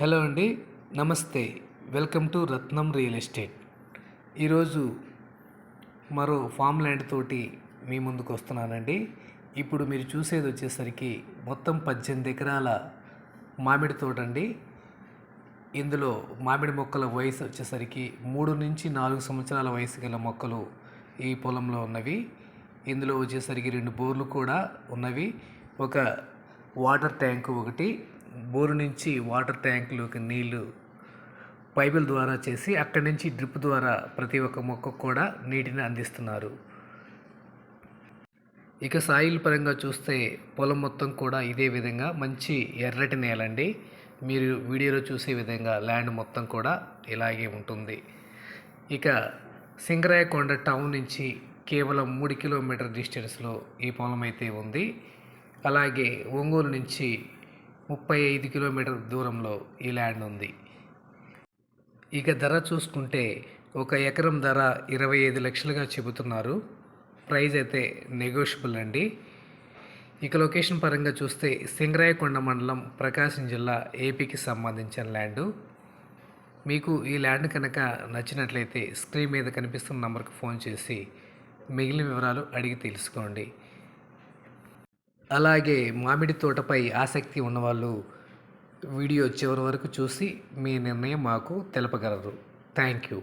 Hello అండి నమస్తే. Welcome to Ratnam real estate. ఈరోజు మరో ఫామ్ ల్యాండ్ తోటి మీ ముందుకు వస్తున్నానండి. ఇప్పుడు మీరు చూసేది వచ్చేసరికి మొత్తం పద్దెనిమిది ఎకరాల మామిడి తోట అండి ఇందులో మామిడి మొక్కల వయసు వచ్చేసరికి మూడు నుంచి నాలుగు సంవత్సరాల వయసు గల మొక్కలు ఈ పొలంలో ఉన్నవి. ఇందులో వచ్చేసరికి రెండు బోర్లు కూడా ఉన్నవి. ఒక వాటర్ ట్యాంకు ఒకటి బోరు నుంచి వాటర్ ట్యాంకులోకి నీళ్ళు పైపుల ద్వారా చేసి అక్కడి నుంచి డ్రిప్ ద్వారా ప్రతి ఒక్క మొక్కకు కూడా నీటిని అందిస్తున్నారు. ఇక సాయిల్ పరంగా చూస్తే పొలం మొత్తం కూడా ఇదే విధంగా మంచి ఎర్రటి నేలండి. మీరు వీడియోలో చూసే విధంగా ల్యాండ్ మొత్తం కూడా ఇలాగే ఉంటుంది. ఇక సింగరాయకొండ టౌన్ నుంచి కేవలం మూడు కిలోమీటర్ డిస్టెన్స్లో ఈ పొలం అయితే ఉంది. అలాగే ఒంగోలు నుంచి ముప్పై ఐదు కిలోమీటర్ దూరంలో ఈ ల్యాండ్ ఉంది. ఇక ధర చూసుకుంటే ఒక ఎకరం ధర ఇరవై ఐదు లక్షలుగా చెబుతున్నారు. ప్రైజ్ అయితే నెగోషియబుల్ అండి. ఇక లొకేషన్ పరంగా చూస్తే సింగరాయకొండ మండలం ప్రకాశం జిల్లా ఏపీకి సంబంధించిన ల్యాండు. మీకు ఈ ల్యాండ్ కనుక నచ్చినట్లయితే స్క్రీన్ మీద కనిపిస్తున్న నంబర్కి ఫోన్ చేసి మిగిలిన వివరాలు అడిగి తెలుసుకోండి. అలాగే మామిడి తోటపై ఆసక్తి ఉన్నవాళ్ళు వీడియో చివరి వరకు చూసి మీ నిర్ణయం మాకు తెలపగలరు. Thank you.